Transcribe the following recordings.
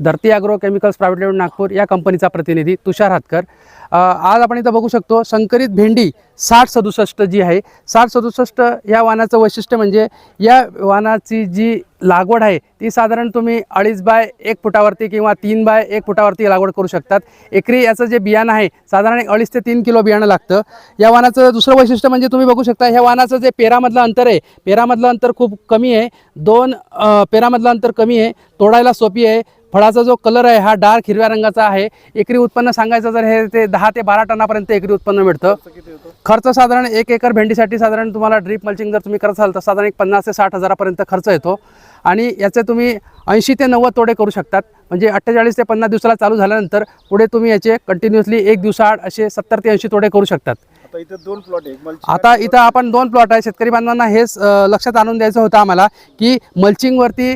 Dharti agro chemicals private limited Nagpur या कंपनीचा प्रतिनिधी तुषार हातकर. आज आपण इथं बघू शकतो संकरित भेंडी साठ सदुसष्ट जी आहे. साठ सदुसष्ट या वाहनाचं वैशिष्ट्य म्हणजे या वाहनाची जी लागवड आहे ती साधारण तुम्ही अडीच बाय एक फुटावरती किंवा तीन बाय एक फुटावरती लागवड करू शकतात. एकरी याचं जे बियाणं आहे साधारण अडीच ते तीन किलो बियाणं लागतं. या वाहनाचं दुसरं वैशिष्ट्य म्हणजे तुम्ही बघू शकता ह्या वाहनाचं जे पेरामधलं अंतर आहे पेरामधलं अंतर खूप कमी आहे. दोन पेरामधलं अंतर कमी आहे तोडायला सोपी आहे. फळाचा जो कलर आहे हा डार्क हिरव्या रंगाचा आहे. एकरी उत्पन्न सांगायचं जर हे ते दहा ते बारा टनापर्यंत एकरी उत्पन्न मिळतं. खर्च साधारण एक एकर भेंडीसाठी साधारण तुम्हाला ड्रीप मल्चिंग जर तुम्ही करत असाल तर साधारण एक पन्नास ते साठ हजारापर्यंत खर्च येतो. आणि याचे तुम्ही ऐंशी ते नव्वद तोडे करू शकतात. म्हणजे अठ्ठेचाळीस ते पन्नास दिवसाला चालू झाल्यानंतर पुढे तुम्ही याचे कंटिन्युअसली एक दिवसाआड असे सत्तर ते ऐंशी तोडे करू शकतात. आता इथे दोन प्लॉट आहे एक mulching आता आणि इथं आपण दोन प्लॉट आहे शेतकरी बांधवांना हेच लक्षात आणून द्यायचं होतं आम्हाला की मल्चिंगवरती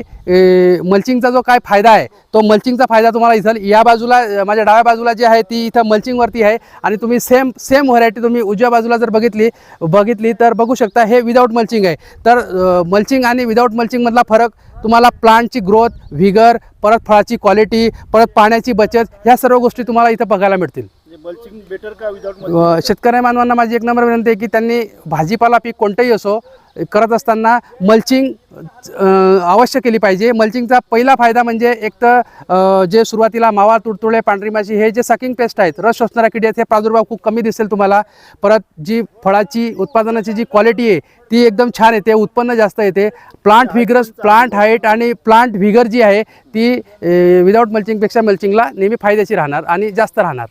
मल्चिंगचा जो काय फायदा आहे तो मल्चिंगचा फायदा तुम्हाला इथं या बाजूला माझ्या डाव्या बाजूला जी आहे ती इथं मल्चिंगवरती आहे. आणि तुम्ही सेम सेम व्हरायटी तुम्ही उजव्या बाजूला जर बघितली बघितली तर बघू शकता हे विदाऊट मल्चिंग आहे. तर मल्चिंग आणि विदाऊट मल्चिंगमधला फरक तुम्हाला प्लांटची ग्रोथ व्हिगर परत फळाची क्वालिटी परत पाण्याची बचत ह्या सर्व गोष्टी तुम्हाला इथं बघायला मिळतील. मल्चिंग बेटर का विदाउट शेतकरी मानवांना माझी एक नंबर विनंती आहे की त्यांनी भाजीपाला पीक कोणतंही असो करत असताना मल्चिंग अवश्य केली पाहिजे. मल्चिंगचा पहिला फायदा म्हणजे एक तर जे सुरुवातीला मावा तुडतुळे पांढरी माशी हे जे सकिंग पेस्ट आहेत रस शोषणारा किडी आहेत हे प्रादुर्भाव खूप कमी दिसेल तुम्हाला. परत जी फळाची उत्पादनाची जी क्वालिटी आहे ती एकदम छान येते उत्पन्न जास्त येते. प्लांट व्हिगरस प्लांट हाईट आणि प्लांट व्हिगर जी आहे ती विदाऊट मल्चिंगपेक्षा मल्चिंगला नेहमी फायद्याची राहणार आणि जास्त राहणार.